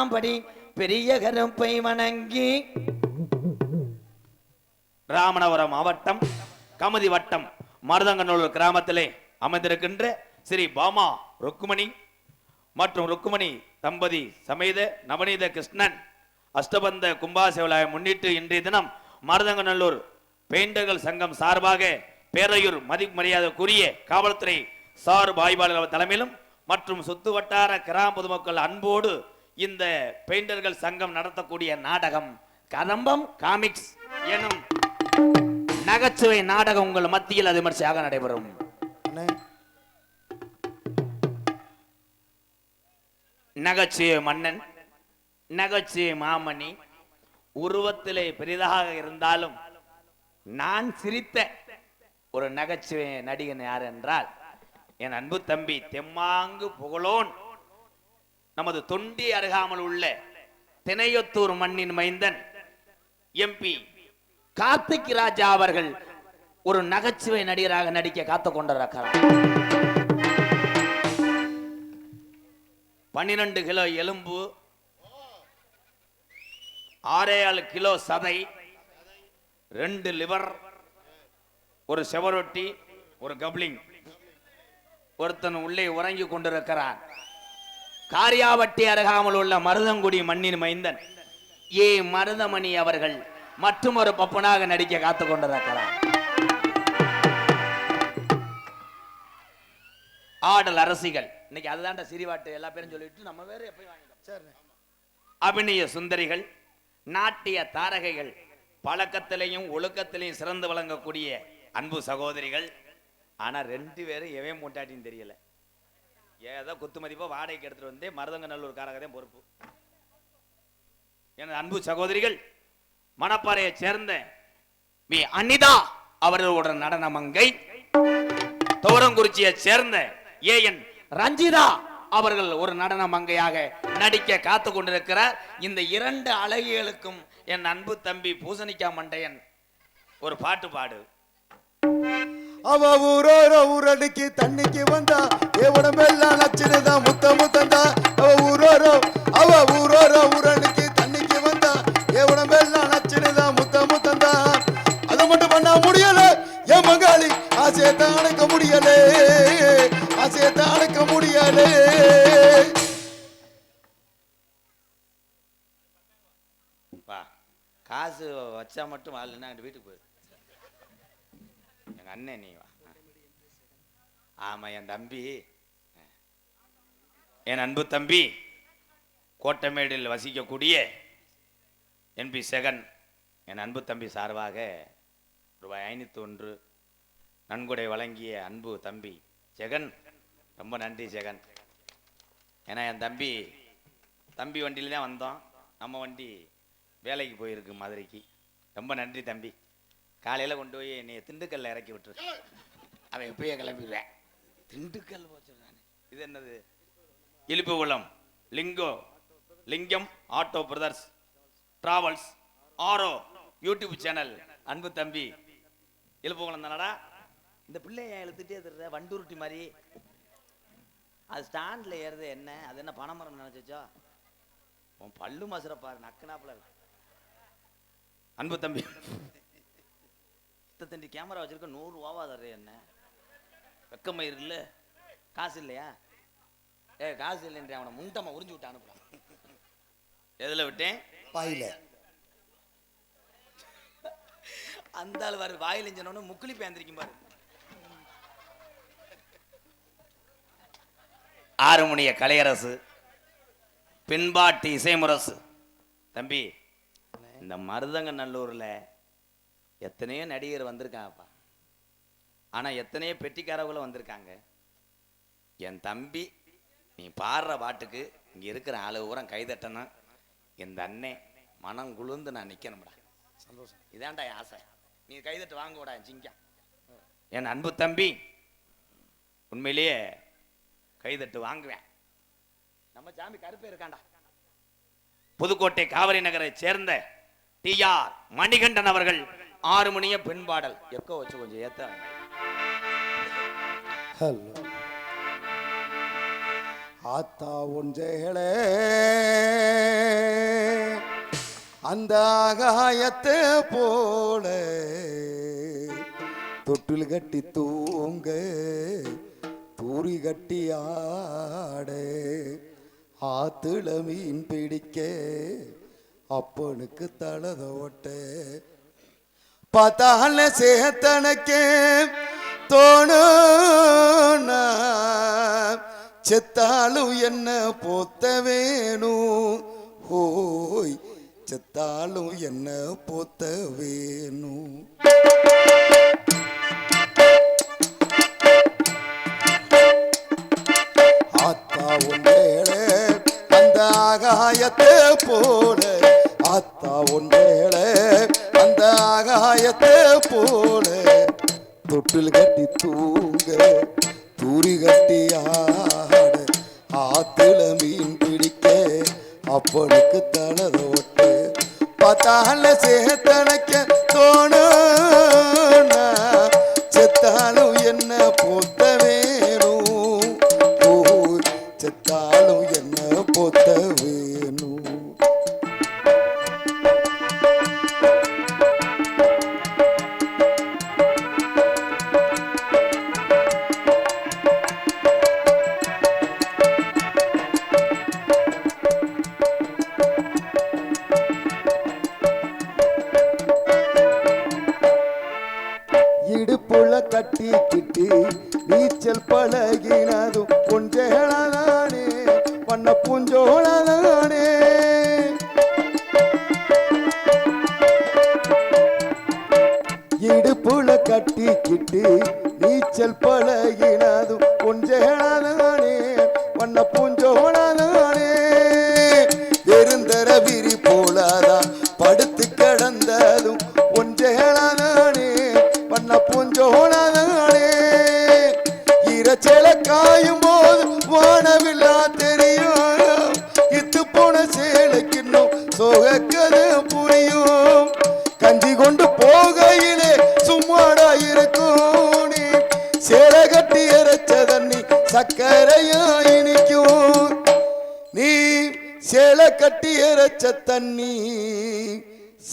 பதினெட்டாம் படி பெரிய கருப்பை வணங்கி ராமநாதபுரம் மாவட்டம் கமதி வட்டம் மருதங்கநல்லூர் கிராமத்திலே அமைந்திருக்கின்ற ஸ்ரீ பாமா ருக்குமணி மற்றும் ருக்குமணி தம்பதி சமேத நவநீத கிருஷ்ணன் அஷ்டபந்த கும்பாசேவலாயை முன்னிட்டு இன்றைய தினம் மருதங்கநல்லூர் பெயிண்டர்கள் சங்கம் சார்பாக பேரையூர் மதிப்பு மரியாதைக்குரிய காவல்துறை சார் ஆய்வாளர்கள் தலைமையிலும் மற்றும் சுத்து வட்டார கிராம பொதுமக்கள் அன்போடு இந்த பெயிண்டர்கள் சங்கம் நடத்தக்கூடிய நாடகம் கதம்பம் காமிக்ஸ் எனும் நகைச்சுவை நாடகம் உங்கள் மத்தியில் அது விமர்சையாக நடைபெறும் நகைச்சுவை மன்னன் நகைச்சுவை மாமணி உருவத்திலே பெரிதாக இருந்தாலும் நான் சிரித்த ஒரு நகைச்சுவை நடிகன் யார் என்றால் என் அன்பு தம்பி தெம்மாங்கு புகழோன் நமது தொண்டி அருகாமல் உள்ள தினையொத்தூர் மண்ணின் மைந்தன் எம்பி கார்த்திக் ராஜா அவர்கள் ஒரு நகைச்சுவை நடிகராக நடிக்க காத்து கொண்டிருக்கிறார். பன்னிரண்டு கிலோ எலும்பு ஆறே கிலோ சதை ரெண்டு லிவர் ஒரு செவரொட்டி ஒரு கப்ளிங். ஒருத்தன் உள்ளே உறங்கி கொண்டிருக்கிறான். காரியாவட்டி அருகாமல் உள்ள மருதங்குடி மண்ணின் மைந்தன். ஏ மருதமணி அவர்கள் மற்றும் ஒரு பப்பனாக நடிக்க காத்து கொண்டிருக்கிறார் ஆடல் அரசிகள். இன்னைக்கு அதுதான்டா சிரிவாட்டு எல்லா பேரும் சொல்லிட்டு நம்ம வேற வாங்கிட்டோம் சரிண்ணே. அபிநய சுந்தரிகள் நாட்டிய தாரகைகள் பழக்கத்திலையும் ஒழுக்கத்திலையும் சிறந்து விளங்கக்கூடிய அன்பு சகோதரிகள். ஆனா ரெண்டு பேரும் எவன் மூட்டாட்டின்னு தெரியல. ஏதோ குத்து மதிப்பாக வாடகைக்கு எடுத்துட்டு வந்தே மருதங்க நல்லூர் காரகதான் பொறுப்பு. எனது அன்பு சகோதரிகள் மணப்பாறையை சேர்ந்த வி அனிதா அவர்களோட நடன மங்கை சேர்ந்த ஏ. என். ரஞ்சிதா அவர்கள் ஒரு நடன மங்கையாக நடிக்க காத்து கொண்டிருக்கிறார். இந்த இரண்டு அழகிகளுக்கும் என் அன்பு தம்பி பூசணிக்கா மண்டையன் ஒரு பாட்டு பாடு. அவ ஊரோர ஊரடிக்கு தண்ணிக்கு வந்தா எவடமெல்லாம் நச்சுனுதான் முத்த முத்தந்தா. அவ ஊரோரோ அவ ஊரோர ஊரடிக்கு தண்ணிக்கு வந்தா எவடமெல்லாம் நச்சுனுதான் முத்த முத்தந்தா. அது மட்டும் பண்ண முடியல என் மங்காளி ஆசையை தான் அடக்க முடியலே ஆசையை தான் அடக்க முடியலே. வா காசு வச்சா மட்டும் வரலன்னா வீட்டுக்கு போயிரு. அண்ணன் நீ வா. ஆமா என் தம்பி. என் அன்பு தம்பி கோட்டமேடில் வசிக்கக்கூடிய என்பி செகன் என் அன்பு தம்பி சார்பாக ரூபாய் ஐநூத்தி ஒன்று நன்கொடை வழங்கிய அன்பு தம்பி ஜெகன். ரொம்ப நன்றி ஜெகன். ஏன்னா என் தம்பி தம்பி வண்டியில் தான் வந்தோம். நம்ம வண்டி வேலைக்கு போயிருக்கு மதுரைக்கு. ரொம்ப நன்றி தம்பி. காலையில் கொண்டு போய் நீ திண்டுக்கல்ல இறக்கி விட்டுரு அவன் எப்பயே கிளம்பிடுவேன். திண்டுக்கல் போச்சு இது என்னது? இழுப்பு குளம் லிங்கோ லிங்கம் ஆட்டோ பிரதர்ஸ் டிராவல்ஸ் ஆரோ யூடியூப் சேனல் அன்பு தம்பி. இழுப்பு குளம் தானடா? இந்த பிள்ளைய இழுத்துட்டே தர்ற வண்டுருட்டி மாதிரி. அது ஸ்டாண்டில் ஏறுது என்ன? அது என்ன பனைமரம் நினைச்சோ உன் பல்லு மசுர பாரு நக்குனாப்புல. இருக்கு அன்பு தம்பி. தண்டி கேமரா வச்சிருக்க நூறு ரூபாவா தர்ற என்ன? வெக்கமயிர் இல்ல. காசு இல்லையா? ஏ காசு இல்லைன்ற அவனை முண்டமா உறிஞ்சு விட்டு அனுப்புறான். எதுல விட்டேன்? பாயில அந்த ஆள் வர வாயில் சொன்னோன்னு முக்குளி பேந்திருக்கும் பாரு. ஆறுமுனிய கலையரசு பின்பாட்டு இசைமுரசு. தம்பி இந்த மருதங்க நல்லூர்ல எத்தனையோ நடிகர் வந்திருக்காங்கப்பா. ஆனா எத்தனையோ பெட்டிக்காரவங்களும் வந்திருக்காங்க. என் தம்பி நீ பாடுற பாட்டுக்கு இங்க இருக்கிற ஆளு ஊரம் கைதட்டணும் இந்த அண்ணே மனம் குளிர்ந்து நான் நிக்கணும்டா. சந்தோஷம். இதான்டா என் ஆசை. நீ கைதட்டு வாங்க விடா சிங்கம் என் அன்பு தம்பி உண்மையிலேயே கைதட்டு வாங்குவேன். நம்ம சாமி கருப்பே இருக்காண்டா புதுக்கோட்டை காவிரி நகரை சேர்ந்த டிஆர் மணிகண்டன் அவர்கள் ஆறு மணிய பெண் பாடல். எக்கோ வச்சு கொஞ்சம் ஏத்த. ஹலோ. ஆத்தா உன் அந்த ஆகாயத்தை போல. தொட்டில் கட்டி தூங்க. தூரி கட்டி ஆட. ஆத்துல மீன் பிடிக்க. அப்பனுக்கு தலதோட்டே பார்த்தால சேத்தனக்கே தோணுனா. செத்தாலும் என்ன போத்த வேணும்? ஹோய் செத்தாலும் என்ன போத்த வேணும்? ஆத்தா உன் வேலை அந்த ஆகாயத்தை போல ஆத்தா உன் ஆகாயத்தை போல தொட்டில் கட்டி தூங்க தூரி கட்டி ஆட ஆத்துல மீன் பிடிக்க அப்பனுக்கு தனதோட்டு பத்தால சேத்தனைக்க கட்டிக்கிட்டு நீச்சல் பழகினதும் கொஞ்சம் கட்டி இறைச்ச தண்ணி சக்கரையா இனிக்கும். நீ சேலை கட்டி எரைச்ச தண்ணி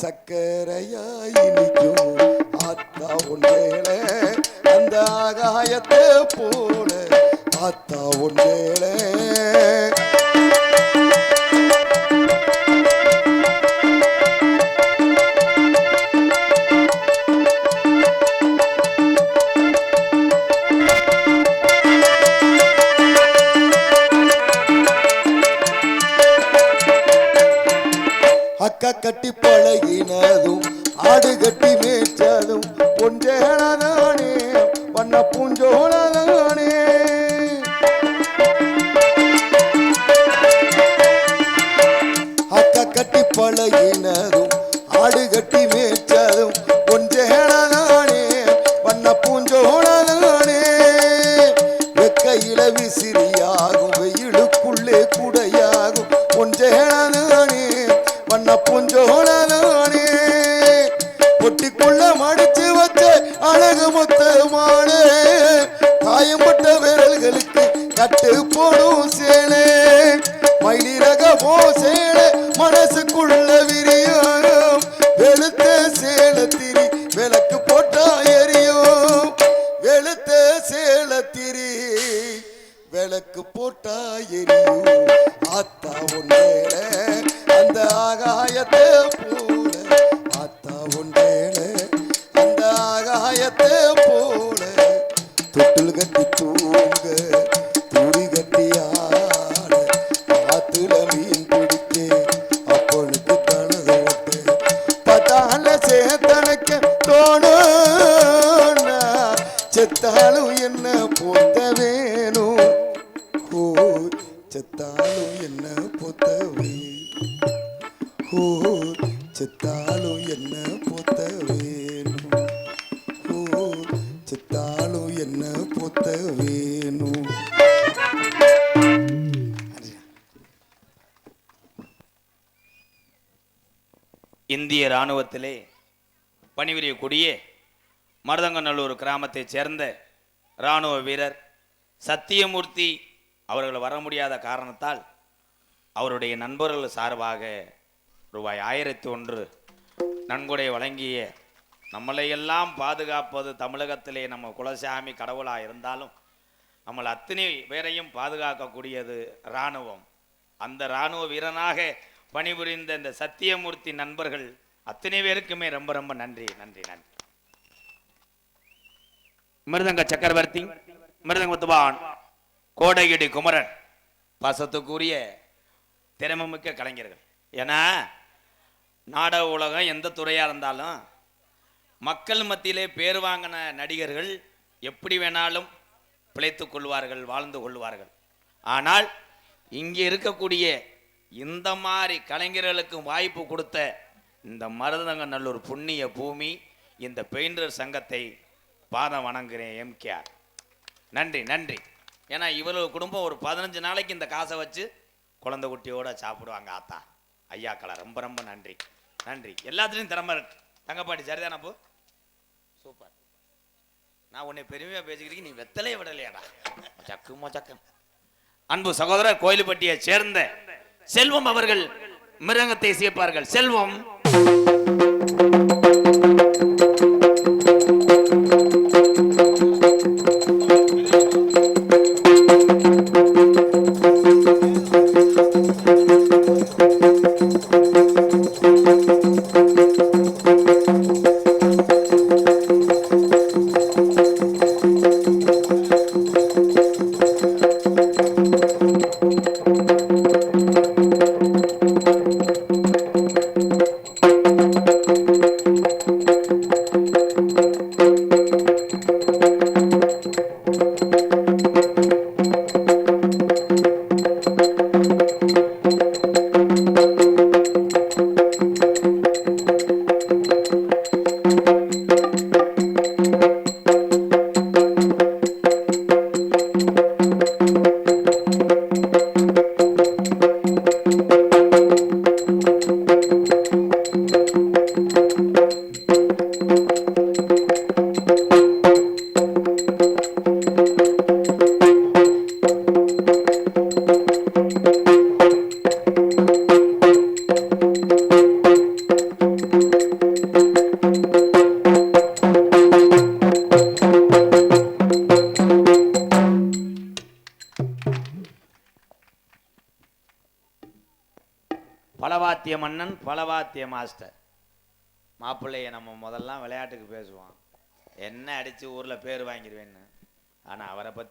சக்கரையா இனிக்கும். ஆத்தா ஒன்றேல அந்த ஆகாயத்தை போல. ஆத்தா ஒன்றேல அக்கா கட்டி பழகினதும் ஆடு கட்டி மேய்ச்சதும் பொஞ்சேனதானே வண்ண பூஞ்சோளதானே காயம்பட்ட விரல்களுக்கு கட்டு போடும் சேலே மயிலிறக போ சேலை மனசுக்குள்ள விரியும். வெளுத்த சேலத்திரி விளக்கு போட்டா எரியும். வெளுத்த சேலத்திரி விளக்கு போட்டா எரியும். ஆத்தா ஒன்றேல அந்த ஆகாயத்தை செத்தாலும் என்ன போத்த வேணும்? ஓ செத்தாலும் என்ன போத்த ஓ செத்தாலும் என்ன போத்த வேணும்? ஓ செத்தாலும் என்ன போத்த வேணும்? இந்திய இராணுவத்திலே பணிபுரியக்கூடிய மருதங்கநல்லூர் கிராமத்தைச் சேர்ந்த இராணுவ வீரர் சத்தியமூர்த்தி அவர்கள் வர முடியாத காரணத்தால் அவருடைய நண்பர்கள் சார்பாக ரூபாய் ஆயிரத்தி ஒன்று நன்கொடை வழங்கிய நம்மளையெல்லாம் பாதுகாப்பது தமிழகத்திலே நம்ம குலசாமி கடவுளாக இருந்தாலும் நம்மளை அத்தனை பேரையும் பாதுகாக்கக்கூடியது இராணுவம். அந்த இராணுவ வீரனாக பணிபுரிந்த இந்த சத்தியமூர்த்தி நண்பர்கள் அத்தனை பேருக்குமே ரொம்ப ரொம்ப நன்றி நன்றி நன்றி. மிருதங்க சக்கரவர்த்தி மிருதங்கத்துவான் கோடையடி குமரன் பாசத்துக்குரிய திறமமிக்க கலைஞர்கள். ஏன்னா நாடக உலகம் எந்த துறையாக இருந்தாலும் மக்கள் மத்தியிலே பேர் வாங்கின நடிகர்கள் எப்படி வேணாலும் பிழைத்து கொள்வார்கள் வாழ்ந்து கொள்வார்கள். ஆனால் இங்கே இருக்கக்கூடிய இந்த மாதிரி கலைஞர்களுக்கு வாய்ப்பு கொடுத்த இந்த மருதங்க நல்லூர் புண்ணிய பூமி இந்த பெயிண்டர் சங்கத்தை பாதம் வணங்குறேன் எம்கேஆர். நன்றி நன்றி. ஏன்னா இவ்வளவு குடும்பம் ஒரு பதினஞ்சு நாளைக்கு இந்த காசை வச்சு குழந்தை குட்டியோட சாப்பிடுவாங்க ஆத்தா. ஐயாக்களை ரொம்ப ரொம்ப நன்றி. நன்றி. எல்லாத்துலேயும் திறமை இருக்கு. தங்கப்பாட்டி சரிதானா போ? சூப்பர். நான் உன்னை பெருமையாக பேசிக்கிறீங்க நீ வெத்தலையே விடலையாடா. சக்கு. மொச்சக்கம் அன்பு சகோதரர் கோயில்பட்டியை சேர்ந்த செல்வம் அவர்கள் மிருகத்தை சேர்ப்பார்கள். செல்வம்.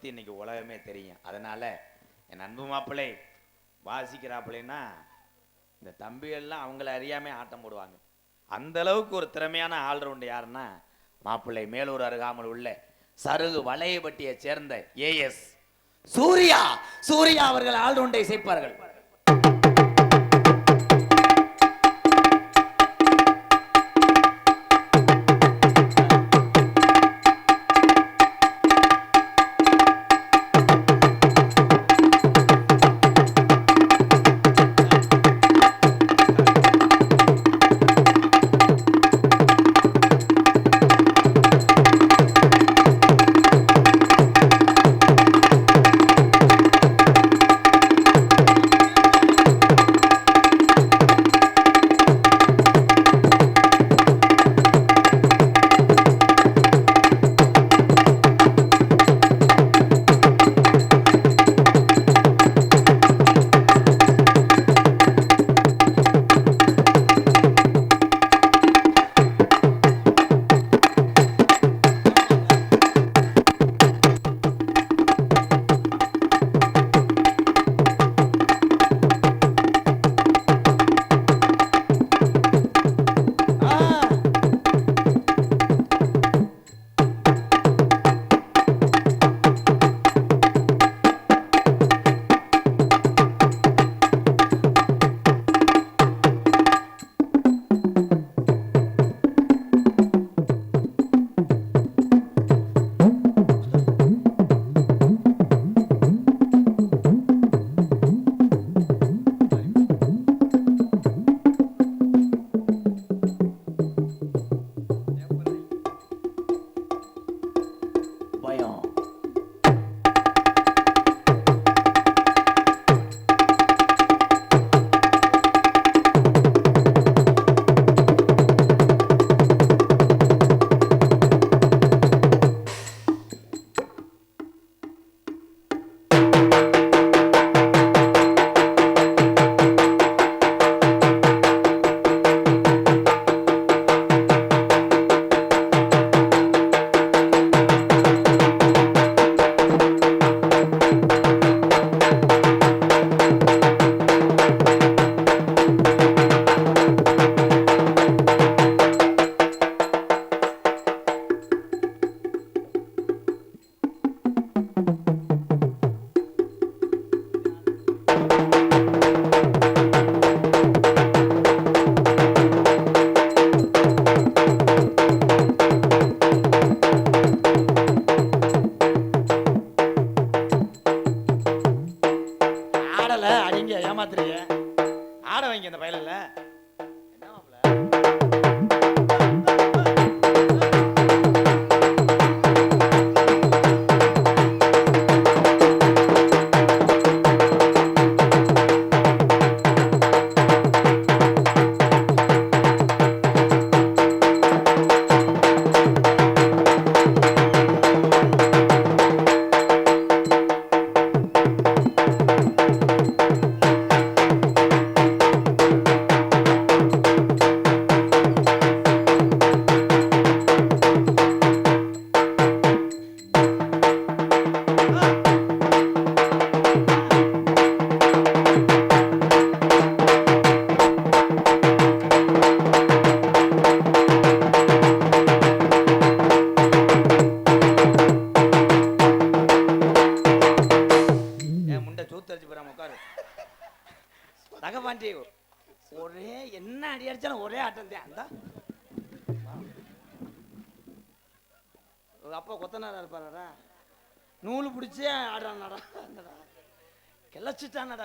பற்றி இன்னைக்கு உலகமே தெரியும். அதனால் என் அன்பு மாப்பிள்ளை வாசிக்கிறாப்பிள்ளைன்னா இந்த தம்பிகள்லாம் அவங்கள அறியாமல் ஆட்டம் போடுவாங்க. அந்த அளவுக்கு ஒரு திறமையான ஆல்ரவுண்டு யாருன்னா மாப்பிள்ளை மேலூர் அருகாமல் உள்ள சருகு வளையப்பட்டியை சேர்ந்த ஏஎஸ் சூர்யா! சூர்யா அவர்கள் ஆல்ரவுண்டை சேர்ப்பார்கள்.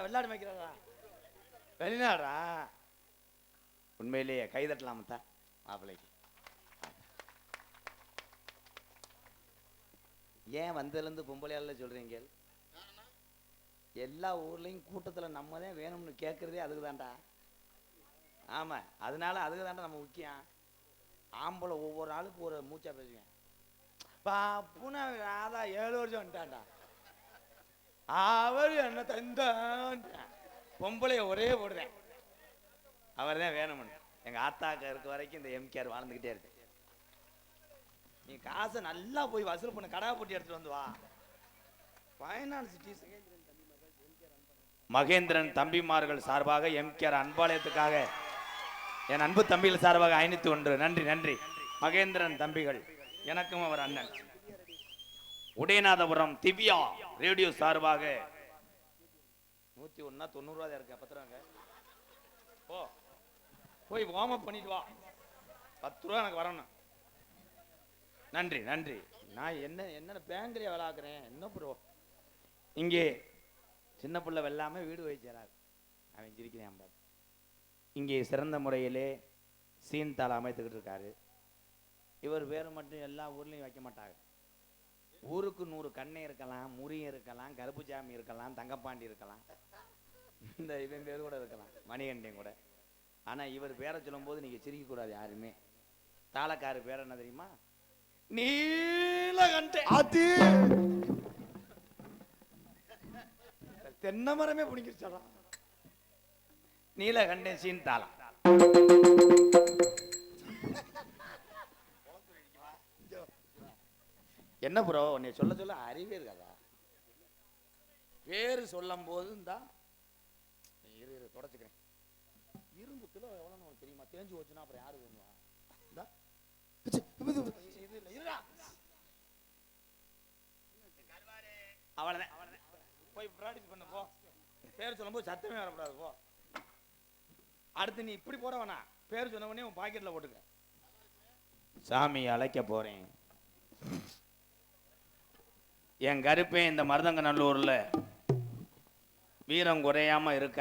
வெள்ளாடு மேய்க்கிறாரா வெளிநாடா உண்மையிலேயே கை தட்டலாமத்தா மாப்பிள்ளைக்கு. ஏன் வந்ததுலேருந்து பொம்பளையால சொல்றீங்க எல்லா ஊர்லயும் கூட்டத்துல நம்ம தான் வேணும்னு கேட்கறதே அதுக்கு தான்டா. ஆமா அதனால அதுக்கு தான்டா நம்ம முக்கியம். ஆம்பளை ஒவ்வொரு ஆளுக்கு ஒரு மூச்சா பேசுவேன். பாப்புனா ராதா ஏழு வருஷம் வந்துட்டான்டா. அவர் என்ன தந்தான். பொம்பளைய ஒரே போடுறேன். அவர் தான் வேணும்னு. எங்கள் ஆத்தாக்க இருக்க வரைக்கும் இந்த எம்கேஆர் வாழ்ந்துகிட்டே இருக்கு. நீ காசை நல்லா போய் வசூல் பண்ண. கடா போட்டி எடுத்துட்டு வந்து வா. ஃபைனான்ஸ் மகேந்திரன் தம்பிமார்கள் சார்பாக எம்கேஆர் அன்பாலயத்துக்காக என் அன்பு தம்பிகள் சார்பாக ஐநூத்தி ஒன்று. நன்றி நன்றி. மகேந்திரன் தம்பிகள் எனக்கும் அவர் அண்ணன். உடையநாதபுரம் திவ்யா ரேடியோ சார்பாக. நூத்தி ஒன்னா தொண்ணூறு ரூபா இருக்கு பத்து ஓ போய் வார்ம் அப் பண்ணிட்டு வா. பத்து ரூபா எனக்கு வரணும். நன்றி நன்றி. நான் என்ன என்ன பேங்கரியா விளாக்குறேன்? என்ன ப்ரோ இங்கே சின்ன பிள்ளை வெல்லாம வீடு வைச்சார் அவன் சிரிக்கிறேன் பாரு. இங்கே சிறந்த முறையிலே சீன் தாள அமைத்துக்கிட்டு இருக்காரு. இவர் பேர் மட்டும் எல்லா ஊர்லேயும் வைக்க மாட்டாங்க. ஊருக்கு நூறு கண்ணை இருக்கலாம் முறி இருக்கலாம் கருப்புசாமி இருக்கலாம் தங்கப்பாண்டி இருக்கலாம். இந்த இவன் பேர் கூட இருக்கலாம் மணிகண்டன் கூட. ஆனா இவர் பேரை சொல்லும்போது நீங்க சிரிக்க கூடாது யாருமே. தாளக்காரு பேர் என்ன தெரியுமா? நீலகண்டன். அது தென்னை மரமே பிடிங்கிருச்சடா. நீலகண்டன் சீன் தாளம். என்ன ப்ரோ உன்னை சொல்ல சொல்ல அறிவே இருக்காதா? பேரு சொல்லும் போதும் தான் இரு இரு தொடச்சுக்கிறேன். இரும்பு கிலோ எவ்வளோன்னு உனக்கு தெரியுமா? தேஞ்சு போச்சுன்னா அப்புறம் யாரு வேணுவா அவ்வளோதான் போய் ப்ராக்டிஸ் பண்ண போ. பேர் சொல்லும்போது சத்தமே வரக்கூடாது போ. அடுத்து நீ இப்படி போட வேணாம். பேர் சொன்ன உடனே உன் பாக்கெட்ல போட்டுக்க. சாமி அழைக்க போறேன். என் கருப்பே இந்த மருதங்க நல்லூர்ல. வீரம் குறையாம இருக்க